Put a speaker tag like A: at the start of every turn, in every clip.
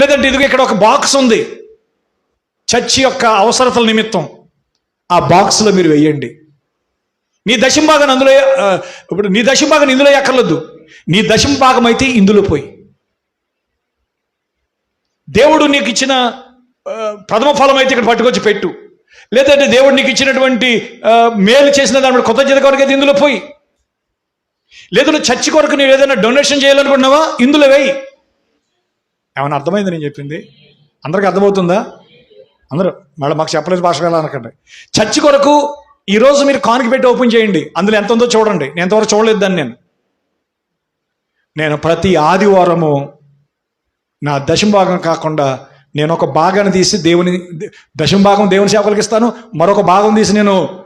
A: లేదంటే ఇదిగో ఇక్కడ ఒక బాక్స్ ఉంది. చర్చి యొక్క అవసరతల నిమిత్తం. ఆ బాక్స్లో మీరు వెయ్యండి నీ దశం భాగం అందులో ఇప్పుడు నీ దశం భాగం ఇందులో ఎక్కర్లేదు. నీ దశం భాగం అయితే ఇందులో పోయి. దేవుడు నీకు ఇచ్చిన ప్రథమ ఫలం అయితే ఇక్కడ పట్టుకొచ్చి పెట్టు. లేదంటే దేవుడు నీకు ఇచ్చినటువంటి మేలు చేసిన దాని కొత్త జిల్లా కొరకు అయితే ఇందులో పోయి. లేదు చర్చి కొరకు నువ్వు ఏదైనా డొనేషన్ చేయాలనుకుంటున్నావా? ఇందులో వేయి. ఏమైనా అర్థమైంది నేను చెప్పింది? అందరికి అర్థమవుతుందా? అందరూ మళ్ళీ మాకు చెప్పలేదు భాష అనకండి. చర్చి కొరకు ఈరోజు మీరు కానుక పెట్టి ఓపెన్ చేయండి. అందులో ఎంత ఉందో చూడండి. నేను ఎంతవరకు చూడలేదు దాన్ని నేను. నేను ప్రతి ఆదివారము నా దశం భాగం కాకుండా నేను ఒక భాగాన్ని తీసి దేవుని దశంభాగం దేవుని సేవకులకి ఇస్తాను మరొక భాగం తీసి నేను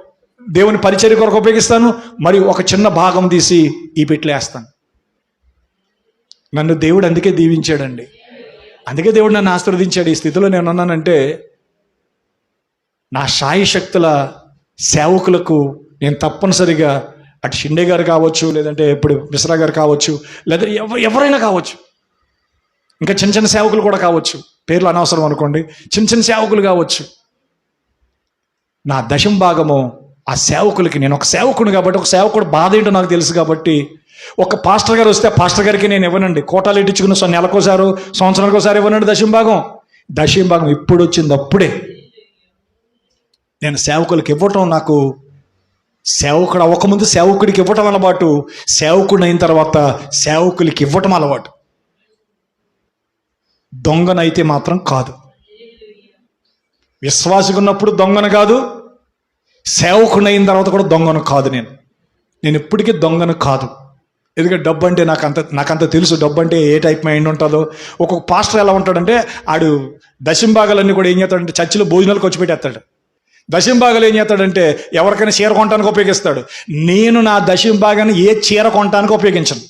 A: దేవుని పరిచర్య కొరకు ఉపయోగిస్తాను. మరియు ఒక చిన్న భాగం తీసి ఈ పెట్లేస్తాను నన్ను దేవుడు అందుకే దీవించాడండి. అందుకే దేవుడు నన్ను ఆశీర్వదించాడు. ఈ స్థితిలో నేను ఉన్నానంటే నా సాయి శక్తుల సేవకులకు నేను తప్పనిసరిగా అటు షిండే గారు కావచ్చు లేదంటే ఇప్పుడు మిశ్రా గారు కావచ్చు లేదా ఎవ ఎవరైనా కావచ్చు. ఇంకా చిన్న చిన్న సేవకులు కూడా కావచ్చు. పేర్లు అనవసరం అనుకోండి. చిన్న చిన్న సేవకులు కావచ్చు. నా దశం భాగము ఆ సేవకులకి నేను ఒక సేవకుడు కాబట్టి ఒక సేవకుడు బాధ ఏంటో నాకు తెలుసు కాబట్టి ఒక పాస్టర్ గారు వస్తే పాస్టర్ గారికి నేను ఇవ్వనండి. కోటాలు ఇట్టించుకున్న సో నెలకోసారు సంవత్సరానికి ఒకసారి ఇవ్వనండి దశంభాగం. భాగం భాగం ఇప్పుడు వచ్చింది అప్పుడే. నేను సేవకులకు ఇవ్వటం నాకు సేవకుడు అవ్వకముందు సేవకుడికి ఇవ్వటం అలవాటు సేవకుడు అయిన తర్వాత సేవకులకి ఇవ్వటం అలవాటు. దొంగనైతే మాత్రం కాదు. విశ్వాసిగా ఉన్నప్పుడు దొంగను కాదు సేవకుడు అయిన తర్వాత కూడా దొంగను కాదు నేను. నేను ఎప్పటికీ దొంగను కాదు. ఎందుకంటే డబ్బు అంటే నాకు అంత నాకు అంత తెలుసు. డబ్బు అంటే ఏ టైప్ మైండ్ ఉంటుందో. ఒక్కొక్క పాస్టర్ ఎలా ఉంటాడంటే ఆడు దశంభాగాలన్నీ కూడా ఏం చేస్తాడంటే చర్చిలో భోజనాలు ఖర్చు పెట్టేస్తాడు. దశంభాగాలు ఏం చేస్తాడంటే ఎవరికైనా చీర కొనడానికి ఉపయోగిస్తాడు. నేను నా దశంభాగాన్ని ఏ చీర కొనడానికి ఉపయోగించను.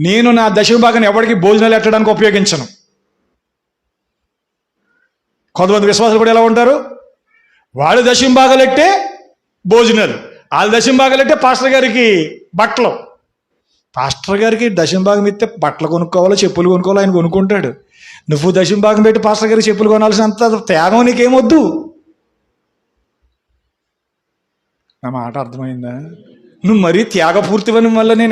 A: నేను నా దశంభాగాన్ని ఎవరికి భోజనాలు ఎట్టడానికి ఉపయోగించను. కొంతమంది విశ్వాసాలు కూడా ఎలా ఉంటారు? వాళ్ళు దశంభాగాలు ఎట్టే భోజనాలు. వాళ్ళు దశంభాగాలు ఎట్టే పాస్టర్ గారికి బట్టలు. పాస్టర్ గారికి దశంభాగం ఇస్తే బట్టలు కొనుక్కోవాలో చెప్పులు కొనుక్కోవాలో ఆయన కొనుక్కుంటాడు. నువ్వు దశంభాగం పెట్టి పాస్టర్ గారికి చెప్పులు కొనాల్సినంత త్యాగం నీకేమొద్దు? నా మాట అర్థమైందా? నువ్వు మరీ త్యాగపూర్తివని వల్ల నేను